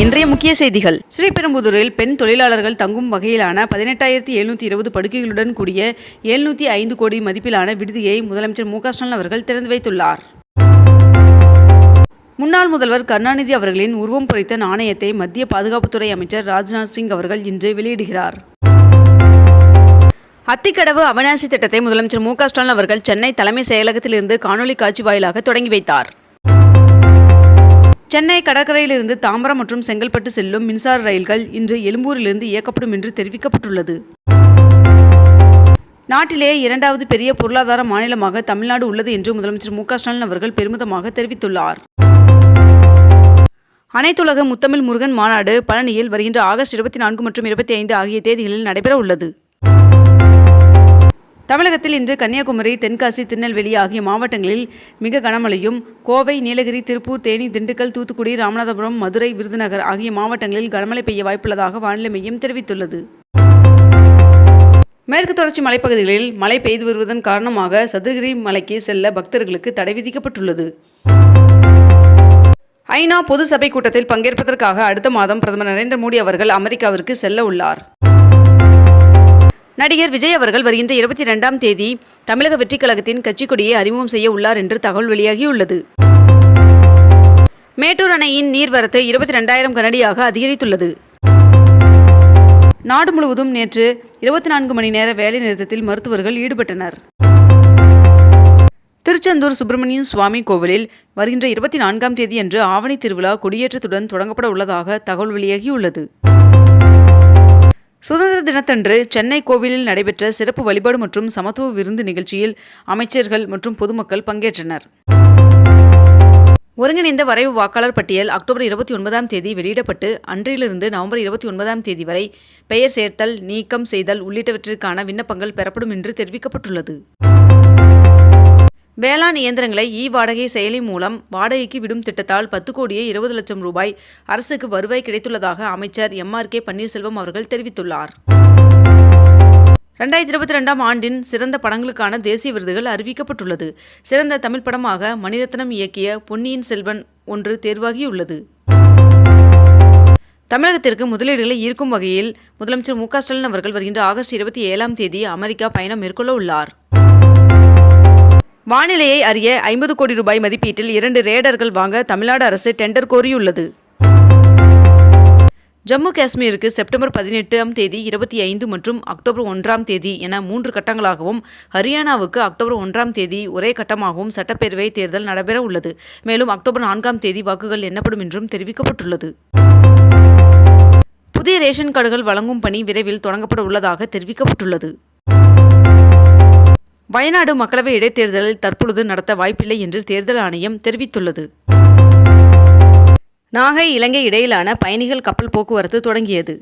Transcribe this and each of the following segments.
இன்றைய முக்கிய செய்திகள். ஸ்ரீபெரும்புதூரில் பெண் தொழிலாளர்கள் தங்கும் வகையிலான பதினெட்டாயிரத்தி எழுநூற்றி இருபது படுக்கைகளுடன் கூடிய எழுநூற்றி ஐந்து கோடி மதிப்பிலான விடுதியை முதலமைச்சர் மு ஸ்டாலின் அவர்கள் திறந்து வைத்துள்ளார். முன்னாள் முதல்வர் கருணாநிதி அவர்களின் உருவம் பொறித்த நாணயத்தை மத்திய பாதுகாப்புத்துறை அமைச்சர் ராஜ்நாத் சிங் அவர்கள் இன்று வெளியிடுகிறார். அத்திக்கடவு அவநாசி திட்டத்தை முதலமைச்சர் மு ஸ்டாலின் அவர்கள் சென்னை தலைமை செயலகத்திலிருந்து காணொலி காட்சி வாயிலாக தொடங்கி வைத்தார். சென்னை கடற்கரையிலிருந்து தாம்பரம் மற்றும் செங்கல்பட்டு செல்லும் மின்சார ரயில்கள் இன்று எழும்பூரிலிருந்து இயக்கப்படும் என்று தெரிவிக்கப்பட்டுள்ளது. நாட்டிலேயே இரண்டாவது பெரிய பொருளாதார மாநிலமாக தமிழ்நாடு உள்ளது என்று முதலமைச்சர் மு ஸ்டாலின் அவர்கள் பெருமிதமாக தெரிவித்துள்ளார். அனைத்துலக முத்தமிழ் முருகன் மாநாடு பழனியில் வருகின்ற ஆகஸ்ட் இருபத்தி நான்கு மற்றும் இருபத்தி ஐந்து ஆகிய தேதிகளில் நடைபெற உள்ளது தமிழகத்தில் இன்று கன்னியாகுமரி தென்காசி திருநெல்வேலி ஆகிய மாவட்டங்களில் மிக கனமழையும் கோவை நீலகிரி திருப்பூர் தேனி திண்டுக்கல் தூத்துக்குடி ராமநாதபுரம் மதுரை விருதுநகர் ஆகிய மாவட்டங்களில் கனமழை பெய்ய வாய்ப்புள்ளதாக வானிலை மையம் தெரிவித்துள்ளது. மேற்கு தொடர்ச்சி மலைப்பகுதிகளில் மழை பெய்து வருவதன் காரணமாக சதுரகிரி மலைக்கு செல்ல பக்தர்களுக்கு தடை விதிக்கப்பட்டுள்ளது. ஐநா பொது சபை கூட்டத்தில் பங்கேற்பதற்காக அடுத்த மாதம் பிரதமர் நரேந்திர மோடி அவர்கள் அமெரிக்காவிற்கு செல்ல உள்ளார். நடிகர் விஜய் அவர்கள் வருகின்ற இருபத்தி ரெண்டாம் தேதி தமிழக வெற்றிக் கழகத்தின் கட்சிக் கொடியை அறிமுகம் செய்ய உள்ளார் என்று தகவல் வெளியாகியுள்ளது. மேட்டூர் அணையின் நீர்வரத்து இருபத்தி ரெண்டாயிரம் கனடியாக அதிகரித்துள்ளது. நாடு முழுவதும் நேற்று இருபத்தி நான்கு மணி நேர வேலை நிறுத்தத்தில் மருத்துவர்கள் ஈடுபட்டனர். திருச்செந்தூர் சுப்பிரமணியன் சுவாமி கோவிலில் வருகின்ற இருபத்தி நான்காம் தேதியன்று ஆவணி திருவிழா கொடியேற்றத்துடன் தொடங்கப்பட உள்ளதாக தகவல் வெளியாகியுள்ளது. சுதந்திர தினத்தன்று சென்னை கோவிலில் நடைபெற்ற சிறப்பு வழிபாடு மற்றும் சமத்துவ விருந்து நிகழ்ச்சியில் அமைச்சர்கள் மற்றும் பொதுமக்கள் பங்கேற்றனர். ஒருங்கிணைந்த வரைவு வாக்காளர் பட்டியல் அக்டோபர் இருபத்தி ஒன்பதாம் தேதி வெளியிடப்பட்டு அன்றிலிருந்து நவம்பர் இருபத்தி ஒன்பதாம் தேதி வரை பெயர் சேர்த்தல் நீக்கம் செய்தல் உள்ளிட்டவற்றிற்கான விண்ணப்பங்கள் பெறப்படும் என்று தெரிவிக்கப்பட்டுள்ளது. வேளாண் இயந்திரங்களை இ வாடகை செயலி மூலம் வாடகைக்கு விடும் திட்டத்தால் பத்து கோடியே இருபது லட்சம் ரூபாய் அரசுக்கு வருவாய் கிடைத்துள்ளதாக அமைச்சர் எம். ஆர். கே. பன்னீர்செல்வம் அவர்கள் தெரிவித்துள்ளார். ரெண்டாயிரத்தி இருபத்தி ரெண்டாம் ஆண்டின் சிறந்த படங்களுக்கான தேசிய விருதுகள் அறிவிக்கப்பட்டுள்ளது. சிறந்த தமிழ் படமாக மணிரத்னம் இயக்கிய பொன்னியின் செல்வன் ஒன்று தேர்வாகியுள்ளது. தமிழகத்திற்கு முதலீடுகளை ஈர்க்கும் வகையில் முதலமைச்சர் மு க ஸ்டாலின் அவர்கள் வருகின்ற ஆகஸ்ட் இருபத்தி ஏழாம் தேதி அமெரிக்கா பயணம் மேற்கொள்ள உள்ளார். வானிலையை அறிய ஐம்பது கோடி ரூபாய் மதிப்பீட்டில் இரண்டு ரேடர்கள் வாங்க தமிழ்நாடு அரசு டெண்டர் கோரியுள்ளது. ஜம்மு காஷ்மீருக்கு செப்டம்பர் பதினெட்டாம் தேதி இருபத்தி ஐந்து மற்றும் அக்டோபர் ஒன்றாம் தேதி என மூன்று கட்டங்களாகவும் ஹரியானாவுக்கு அக்டோபர் ஒன்றாம் தேதி ஒரே கட்டமாகவும் சட்டப்பேரவை தேர்தல் நடைபெற உள்ளது. மேலும் அக்டோபர் நான்காம் தேதி வாக்குகள் எண்ணப்படும் என்றும் தெரிவிக்கப்பட்டுள்ளது. புதிய ரேஷன் கார்டுகள் வழங்கும் பணி விரைவில் தொடங்கப்பட உள்ளதாக தெரிவிக்கப்பட்டுள்ளது. வயநாடு மக்களவை இடைத்தேர்தலில் தற்பொழுது நடத்த வாய்ப்பில்லை என்று தேர்தல் ஆணையம் தெரிவித்துள்ளது. நாகை இலங்கை இடையிலான பயணிகள் கப்பல் போக்குவரத்து தொடங்கியது.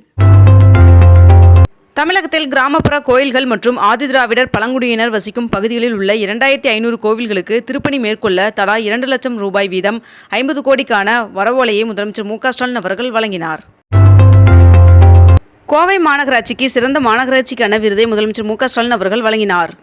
தமிழகத்தில் கிராமப்புற கோயில்கள் மற்றும் ஆதிதிராவிடர் பழங்குடியினர் வசிக்கும் பகுதிகளில் உள்ள இரண்டாயிரத்தி ஐநூறு கோவில்களுக்கு திருப்பணி மேற்கொள்ள தலா இரண்டு லட்சம் ரூபாய் வீதம் ஐம்பது கோடிக்கான வரவோலையை முதலமைச்சர் மு ஸ்டாலின் அவர்கள் வழங்கினார். கோவை மாநகராட்சிக்கு சிறந்த மாநகராட்சிக்கான விருதை முதலமைச்சர் மு ஸ்டாலின் அவர்கள் வழங்கினார்.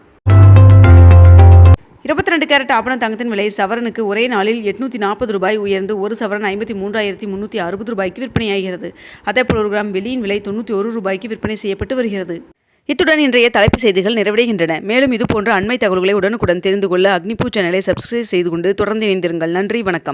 இருபத்தி ரெண்டு கேரட் ஆபண தங்கத்தின் விலை சவரனுக்கு ஒரே நாளில் எட்நூற்றி நாற்பது ரூபாய் உயர்ந்து ஒரு சவரன் ஐம்பத்தி மூன்றாயிரத்தி முந்நூற்றி அறுபது ரூபாய்க்கு விற்பனையாகிறது. அதேபோல் ஒரு கிராம் வெள்ளியின் விலை தொண்ணூற்றி ஒரு ரூபாய்க்கு விற்பனை செய்யப்பட்டு வருகிறது. இத்துடன் இன்றைய தலைப்புச் செய்திகள் நிறைவடைகின்றன. மேலும் இதுபோன்ற அண்மை தகவல்களை உடனுக்குடன் தெரிந்து கொள்ள அக்னிபூ சேனலை சப்ஸ்கிரைப் செய்து கொண்டு தொடர்ந்து இணைந்திருங்கள். நன்றி வணக்கம்.